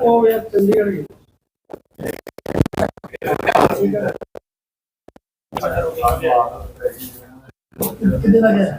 ਉਹ ਯਾਰ ਚੰਡੀਗੜ੍ਹ ਗਈ ਕਿੰਨੇ ਦਾ ਗਿਆ?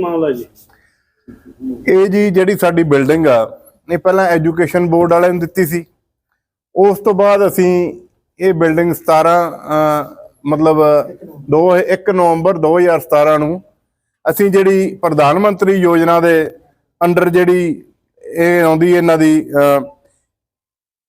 ਮਾਮਲਾ ਜੀ? ਇਹ ਜੀ ਜਿਹੜੀ ਸਾਡੀ ਬਿਲਡਿੰਗ ਆ, ਇਹ ਪਹਿਲਾਂ ਐਜੂਕੇਸ਼ਨ ਬੋਰਡ ਵਾਲਿਆਂ ਨੂੰ ਦਿੱਤੀ ਸੀ। ਉਸ ਤੋਂ ਬਾਅਦ ਅਸੀਂ ਇਹ ਬਿਲਡਿੰਗ 17 ਮਤਲਬ 2 1 ਨਵੰਬਰ 2017 ਨੂੰ ਅਸੀਂ ਜਿਹੜੀ ਪ੍ਰਧਾਨ ਮੰਤਰੀ ਯੋਜਨਾ ਦੇ ਅੰਡਰ ਜਿਹੜੀ ਇਹ ਆਉਂਦੀ ਇਹਨਾਂ ਦੀ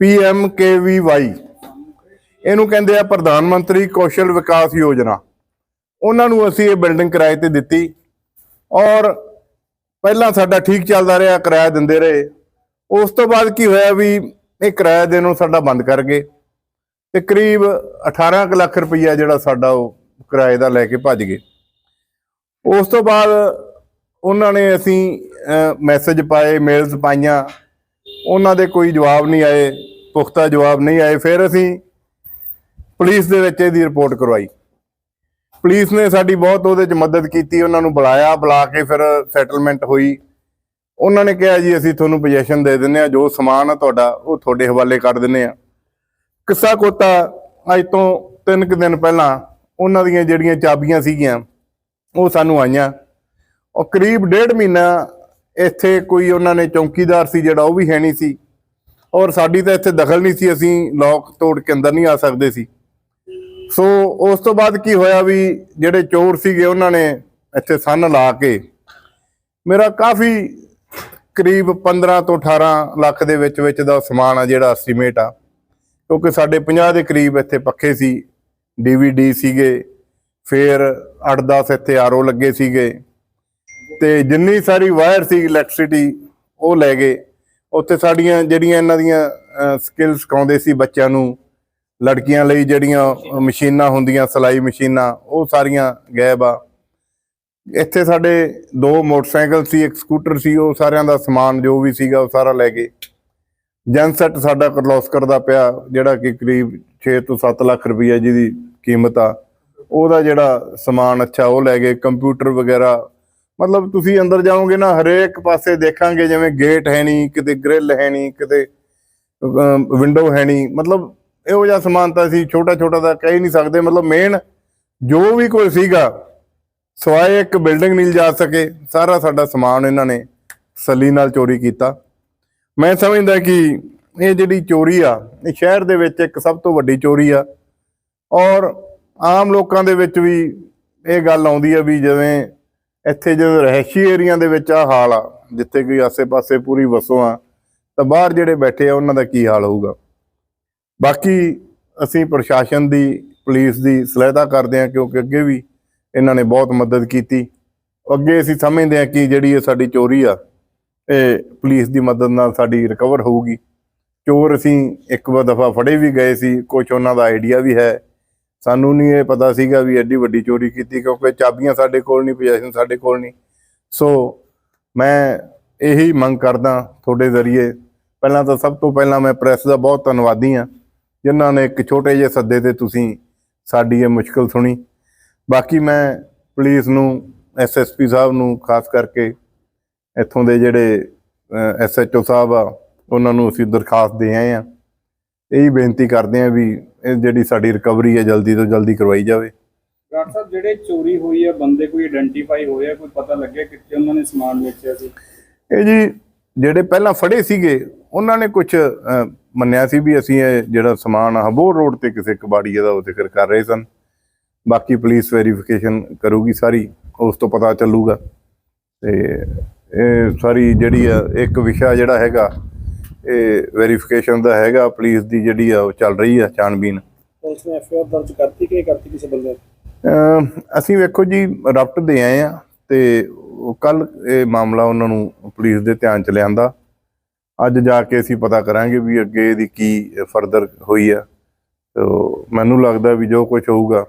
ਪੀਐਮਕੇਵੀਵਾਈ ਇਹਨੂੰ ਕਹਿੰਦੇ ਆ ਪ੍ਰਧਾਨ ਮੰਤਰੀ ਕੌਸ਼ਲ ਵਿਕਾਸ ਯੋਜਨਾ। ਉਹਨਾਂ ਨੂੰ ਅਸੀਂ ਇਹ ਬਿਲਡਿੰਗ ਕਿਰਾਏ ਤੇ ਦਿੱਤੀ। ਔਰ ਪਹਿਲਾਂ ਸਾਡਾ ਠੀਕ ਚੱਲਦਾ ਰਿਹਾ, ਕਿਰਾਇਆ ਦਿੰਦੇ ਰਹੇ। ਉਸ ਤੋਂ ਬਾਅਦ ਕੀ ਹੋਇਆ ਵੀ ਇਹ ਕਿਰਾਇਆ ਦੇਣੋਂ ਸਾਡਾ ਬੰਦ ਕਰ ਗਏ। ਤੇ ਕਰੀਬ 18 ਕੁ ਲੱਖ ਰੁਪਈਆ ਜਿਹੜਾ ਸਾਡਾ ਉਹ ਕਿਰਾਏ ਦਾ ਲੈ ਕੇ ਭੱਜ ਗਏ। ਉਸ ਤੋਂ ਬਾਅਦ ਉਹਨਾਂ ਨੇ ਅਸੀਂ ਮੈਸੇਜ ਪਾਏ ਮੇਲਸ ਪਾਈਆਂ। ਉਹਨਾਂ ਦੇ ਕੋਈ ਜਵਾਬ ਨਹੀਂ ਆਏ, ਪੁਖਤਾ ਜਵਾਬ ਨਹੀਂ ਆਏ। ਫਿਰ ਅਸੀਂ ਪੁਲਿਸ ਦੇ ਵਿੱਚ ਇਹਦੀ ਰਿਪੋਰਟ ਕਰਵਾਈ। ਪੁਲਿਸ ਨੇ ਸਾਡੀ ਬਹੁਤ ਉਹਦੇ 'ਚ ਮਦਦ ਕੀਤੀ, ਉਹਨਾਂ ਨੂੰ ਬੁਲਾਇਆ, ਬੁਲਾ ਕੇ ਫਿਰ ਸੈਟਲਮੈਂਟ ਹੋਈ। ਉਹਨਾਂ ਨੇ ਕਿਹਾ ਜੀ, ਅਸੀਂ ਤੁਹਾਨੂੰ ਪੋਜੀਸ਼ਨ ਦੇ ਦਿੰਨੇ ਆ ਜੋ ਸਮਾਨ ਆ ਤੁਹਾਡਾ, ਉਹ ਤੁਹਾਡੇ ਹਵਾਲੇ ਕਰ ਦਿੰਨੇ ਆ ਕਿੱਸਾ ਕੋਤਾ, ਅੱਜ ਤੋਂ ਤਿੰਨ ਕੁ ਦਿਨ ਪਹਿਲਾਂ ਉਹਨਾਂ ਦੀਆਂ ਜਿਹੜੀਆਂ ਚਾਬੀਆਂ ਸੀਗੀਆਂ, ਉਹ ਸਾਨੂੰ ਆਈਆਂ। ਉਹ ਕਰੀਬ ਡੇਢ ਮਹੀਨਾ ਇੱਥੇ ਕੋਈ ਉਹਨਾਂ ਨੇ ਚੌਕੀਦਾਰ ਸੀ, ਜਿਹੜਾ ਉਹ ਵੀ ਹੈ ਨਹੀਂ ਸੀ। ਔਰ ਸਾਡੀ ਤਾਂ ਇੱਥੇ ਦਖਲ ਨਹੀਂ ਸੀ, ਅਸੀਂ ਲੋਕ ਤੋੜ ਕੇ ਅੰਦਰ ਨਹੀਂ ਆ ਸਕਦੇ ਸੀ। ਸੋ ਉਸ ਤੋਂ ਬਾਅਦ ਕੀ ਹੋਇਆ ਵੀ ਜਿਹੜੇ ਚੋਰ ਸੀਗੇ ਉਹਨਾਂ ਨੇ ਇੱਥੇ ਸੰਨ ਲਾ ਕੇ ਮੇਰਾ ਕਾਫੀ ਕਰੀਬ 15 ਤੋਂ 18 ਲੱਖ ਦੇ ਵਿੱਚ ਵਿੱਚ ਦਾ ਸਮਾਨ ਆ ਜਿਹੜਾ ਐਸਟੀਮੇਟ ਆ, ਕਿਉਂਕਿ ਸਾਡੇ 50 ਦੇ ਕਰੀਬ ਇੱਥੇ ਪੱਖੇ ਸੀ ਡੀਵੀਡੀ ਸੀਗੇ, ਫਿਰ 8-10 ਇੱਥੇ ਆਰਓ ਲੱਗੇ ਸੀਗੇ, ਤੇ ਜਿੰਨੀ ਸਾਰੀ ਵਾਇਰ ਸੀ ਇਲੈਕਟ੍ਰਿਸਿਟੀ ਉਹ ਲੈ ਗਏ। ਉੱਥੇ ਸਾਡੀਆਂ ਜਿਹੜੀਆਂ ਇਹਨਾਂ ਦੀਆਂ ਸਕਿੱਲ ਸਿਖਾਉਂਦੇ ਸੀ ਬੱਚਿਆਂ ਨੂੰ ਲੜਕੀਆਂ ਲਈ ਜਿਹੜੀਆਂ ਮਸ਼ੀਨਾਂ ਹੁੰਦੀਆਂ, ਸਲਾਈ ਮਸ਼ੀਨਾਂ, ਉਹ ਸਾਰੀਆਂ ਗਾਇਬ ਆ। ਇੱਥੇ ਸਾਡੇ ਦੋ ਮੋਟਰਸਾਈਕਲ ਸੀ, ਇੱਕ ਸਕੂਟਰ ਸੀ, ਉਹ ਸਾਰਿਆਂ ਦਾ ਸਮਾਨ ਜੋ ਵੀ ਸੀਗਾ ਉਹ ਸਾਰਾ ਲੈ ਗਏ। ਜਨਸੈਟ ਸਾਡਾ ਕਰਲੋਸਕਰ ਦਾ ਪਿਆ, ਜਿਹੜਾ ਕਿ ਕਰੀਬ 6 ਤੋਂ 7 ਲੱਖ ਰੁਪਈਆ ਜਿਹਦੀ ਕੀਮਤ ਆ। ਉਹਦਾ ਜਿਹੜਾ ਸਮਾਨ ਅੱਛਾ, ਉਹ ਲੈ ਗਏ। ਕੰਪਿਊਟਰ ਵਗੈਰਾ, ਮਤਲਬ ਤੁਸੀਂ ਅੰਦਰ ਜਾਓਗੇ ਨਾ, ਹਰੇਕ ਪਾਸੇ ਦੇਖਾਂਗੇ, ਜਿਵੇਂ ਗੇਟ ਹੈ ਨਹੀਂ, ਕਿਤੇ ਗ੍ਰਿਲ ਹੈ ਨਹੀਂ, ਕਿਤੇ ਵਿੰਡੋ ਹੈ ਨਹੀਂ। ਮਤਲਬ ਇਹੋ ਜਿਹਾ ਸਮਾਨ ਤਾਂ ਅਸੀਂ ਛੋਟਾ ਛੋਟਾ ਤਾਂ ਕਹਿ ਹੀ ਨਹੀਂ ਸਕਦੇ। ਮਤਲਬ ਮੇਨ ਜੋ ਵੀ ਕੋਈ ਸੀਗਾ, ਸਵਾਏ ਇੱਕ ਬਿਲਡਿੰਗ ਨਹੀਂ ਜਾ ਸਕੇ। ਸਾਰਾ ਸਾਡਾ ਸਮਾਨ ਇਹਨਾਂ ਨੇ ਸਲੀ ਨਾਲ ਚੋਰੀ ਕੀਤਾ। ਮੈਂ ਸਮਝਦਾ ਕਿ ਇਹ ਜਿਹੜੀ ਚੋਰੀ ਆ, ਇਹ ਸ਼ਹਿਰ ਦੇ ਵਿੱਚ ਇੱਕ ਸਭ ਤੋਂ ਵੱਡੀ ਚੋਰੀ ਆ। ਔਰ ਆਮ ਲੋਕਾਂ ਦੇ ਵਿੱਚ ਵੀ ਇਹ ਗੱਲ ਆਉਂਦੀ ਆ ਵੀ ਜਿਵੇਂ ਇੱਥੇ ਜਦੋਂ ਰਹਿਸ਼ੀ ਏਰੀਆ ਦੇ ਵਿੱਚ ਆ ਹਾਲ ਆ, ਜਿੱਥੇ ਕੋਈ ਆਸੇ-ਪਾਸੇ ਪੂਰੀ ਵਸੋਂ ਆ, ਤਾਂ ਬਾਹਰ ਜਿਹੜੇ ਬੈਠੇ ਆ, ਉਹਨਾਂ ਦਾ ਕੀ ਹਾਲ ਹੋਊਗਾ? ਬਾਕੀ ਅਸੀਂ ਪ੍ਰਸ਼ਾਸਨ ਦੀ, ਪੁਲਿਸ ਦੀ ਸਲਾਹਤਾ ਕਰਦੇ ਹਾਂ ਕਿਉਂਕਿ ਅੱਗੇ ਵੀ ਇਹਨਾਂ ਨੇ ਬਹੁਤ ਮਦਦ ਕੀਤੀ। ਅੱਗੇ ਅਸੀਂ ਸਮਝਦੇ ਹਾਂ ਕਿ ਜਿਹੜੀ ਇਹ ਸਾਡੀ ਚੋਰੀ ਆ, ਇਹ ਪੁਲਿਸ ਦੀ ਮਦਦ ਨਾਲ ਸਾਡੀ ਰਿਕਵਰ ਹੋਊਗੀ। ਚੋਰ ਅਸੀਂ ਇੱਕ ਵਾਰ ਦਫਾ ਫੜੇ ਵੀ ਗਏ ਸੀ ਕੁਝ ਉਹਨਾਂ ਦਾ ਆਈਡੀਆ ਵੀ ਹੈ। ਸਾਨੂੰ ਨਹੀਂ ਇਹ ਪਤਾ ਸੀਗਾ ਵੀ ਐਡੀ ਵੱਡੀ ਚੋਰੀ ਕੀਤੀ ਕਿਉਂਕਿ ਚਾਬੀਆਂ ਸਾਡੇ ਕੋਲ ਨਹੀਂ, ਪੋਜੀਸ਼ਨ ਸਾਡੇ ਕੋਲ ਨਹੀਂ। ਸੋ ਮੈਂ ਇਹੀ ਮੰਗ ਕਰਦਾ ਤੁਹਾਡੇ ਜ਼ਰੀਏ। ਪਹਿਲਾਂ ਤਾਂ ਸਭ ਤੋਂ ਪਹਿਲਾਂ ਮੈਂ ਪ੍ਰੈਸ ਦਾ ਬਹੁਤ ਧੰਨਵਾਦੀ ਹਾਂ। ਜਿਨ੍ਹਾਂ ਨੇ ਇੱਕ ਛੋਟੇ ਜਿਹੇ ਸੱਦੇ ਤੇ ਤੁਸੀਂ ਸਾਡੀ ਇਹ ਮੁਸ਼ਕਲ ਸੁਣੀ। ਬਾਕੀ ਮੈਂ ਪੁਲਿਸ ਨੂੰ ਐਸਐਸਪੀ ਸਾਹਿਬ ਨੂੰ ਖਾਸ ਕਰਕੇ ਇੱਥੋਂ ਦੇ ਜਿਹੜੇ ਐਸਐਚਓ ਸਾਹਿਬ ਆ ਉਹਨਾਂ ਨੂੰ ਅਸੀਂ ਦਰਖਾਸਤ ਦੇ ਆਏ ਆ ਇਹੀ ਬੇਨਤੀ ਕਰਦੇ ਆ ਵੀ ਇਹ ਜਿਹੜੀ ਸਾਡੀ ਰਿਕਵਰੀ ਹੈ ਜਲਦੀ ਤੋਂ ਜਲਦੀ ਕਰਵਾਈ ਜਾਵੇ। ਡਾਕਟਰ ਸਾਹਿਬ ਜਿਹੜੇ ਚੋਰੀ ਹੋਈ ਹੈ ਬੰਦੇ ਕੋਈ ਆਇਡੈਂਟੀਫਾਈ ਹੋਇਆ ਕੋਈ ਪਤਾ ਲੱਗਿਆ ਕਿੱਥੇ ਉਹਨਾਂ ਨੇ ਸਮਾਨ ਵੇਚਿਆ ਸੀ? ਇਹ ਜੀ ਜਿਹੜੇ ਪਹਿਲਾਂ ਫੜੇ ਸੀਗੇ ਉਹਨਾਂ ਨੇ ਕੁਝ ਮੰਨਿਆ ਸੀ ਵੀ ਅਸੀਂ ਇਹ ਜਿਹੜਾ ਸਮਾਨ ਆ ਹਬੋਰ ਰੋਡ ਤੇ ਕਿਸੇ ਕਬਾੜੀਏ ਦਾ ਉਹ ਜ਼ਿਕਰ ਕਰ ਰਹੇ ਸਨ। ਬਾਕੀ ਪੁਲਿਸ ਵੈਰੀਫਿਕੇਸ਼ਨ ਕਰੂਗੀ ਸਾਰੀ ਉਸ ਤੋਂ ਪਤਾ ਚੱਲੂਗਾ। ਤੇ ਇਹ ਸਾਰੀ ਜਿਹੜੀ ਆ ਇੱਕ ਵਿਸ਼ਾ ਜਿਹੜਾ ਹੈਗਾ ਇਹ ਵੈਰੀਫਿਕੇਸ਼ਨ ਦਾ ਹੈਗਾ ਪੁਲਿਸ ਦੀ ਜਿਹੜੀ ਆ ਉਹ ਚੱਲ ਰਹੀ ਆ ਛਾਣਬੀਨ ਪੁਲਿਸ ਨੇ ਐਫਆਈਆਰ ਦਰਜ ਕਰਤੀ ਕਿ ਨਹੀਂ ਕਰਤੀ ਕਿਸੇ ਬੰਦੇ ਤੇ? ਅਮ ਅਸੀਂ ਵੇਖੋ ਜੀ ਰਪਟ ਦੇ ਆਏ ਆ ਤੇ ਕੱਲ ਇਹ ਮਾਮਲਾ ਉਹਨਾਂ ਨੂੰ ਪੁਲਿਸ ਦੇ ਧਿਆਨ ਚ ਲਿਆਂਦਾ। ਅੱਜ ਜਾ ਕੇ ਅਸੀਂ ਪਤਾ ਕਰਾਂਗੇ ਵੀ ਅੱਗੇ ਇਹਦੀ ਕੀ ਫਰਦਰ ਹੋਈ ਆ। ਤੋ ਮੈਨੂੰ ਲੱਗਦਾ ਵੀ ਜੋ ਕੁਝ ਹੋਊਗਾ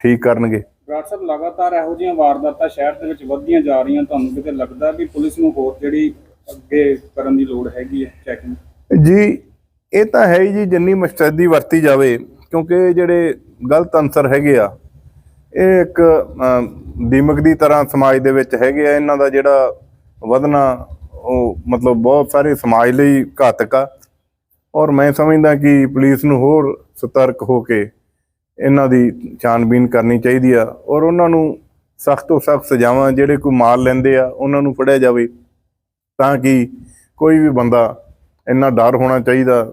ਠੀਕ ਕਰਨਗੇ। ਬਰਾੜ ਸਾਹਿਬ ਲਗਾਤਾਰ ਇਹੋ ਜਿਹੀਆਂ ਵਾਰਦਾਤਾਂ ਸ਼ਹਿਰ ਦੇ ਵਿੱਚ ਵੱਧਦੀਆਂ ਜਾ ਰਹੀਆਂ ਤੁਹਾਨੂੰ ਕਿਤੇ ਲੱਗਦਾ ਵੀ ਪੁਲਿਸ ਨੂੰ ਹੋਰ ਜਿਹੜੀ ਅੱਗੇ ਕਰਨ ਦੀ ਲੋੜ ਹੈਗੀ ਹੈ ਚੈਕਿੰਗ ਜੀ ਇਹ ਤਾਂ ਹੈ ਜੀ ਜਿੰਨੀ ਮੁਸਤੈਦੀ ਵਰਤੀ ਜਾਵੇ ਕਿਉਂਕਿ ਜਿਹੜੇ ਗਲਤ ਅੰਸਰ ਹੈਗੇ ਆ ਇਹ ਇੱਕ ਦੀਮਕ ਦੀ ਤਰ੍ਹਾਂ ਸਮਾਜ ਦੇ ਵਿੱਚ ਹੈਗੇ ਆ ਇਹਨਾਂ ਦਾ ਜਿਹੜਾ ਵਧਣਾ ਉਹ ਮਤਲਬ ਬਹੁਤ ਸਾਰੇ ਸਮਾਜ ਲਈ ਘਾਤਕ ਆ। ਔਰ ਮੈਂ ਸਮਝਦਾ ਕਿ ਪੁਲਿਸ ਨੂੰ ਹੋਰ ਸਤਰਕ ਹੋ ਕੇ ਇਹਨਾਂ ਦੀ ਛਾਨਬੀਨ ਕਰਨੀ ਚਾਹੀਦੀ ਆ। ਔਰ ਉਹਨਾਂ ਨੂੰ ਸਖਤ ਤੋਂ ਸਖਤ ਸਜ਼ਾਵਾਂ ਜਿਹੜੇ ਕੋਈ ਮਾਰ ਲੈਂਦੇ ਆ, ਉਹਨਾਂ ਨੂੰ ਫੜਿਆ ਜਾਵੇ ਤਾਂ ਕਿ ਕੋਈ ਵੀ ਬੰਦਾ ਇੰਨਾ ਡਰ ਹੋਣਾ ਚਾਹੀਦਾ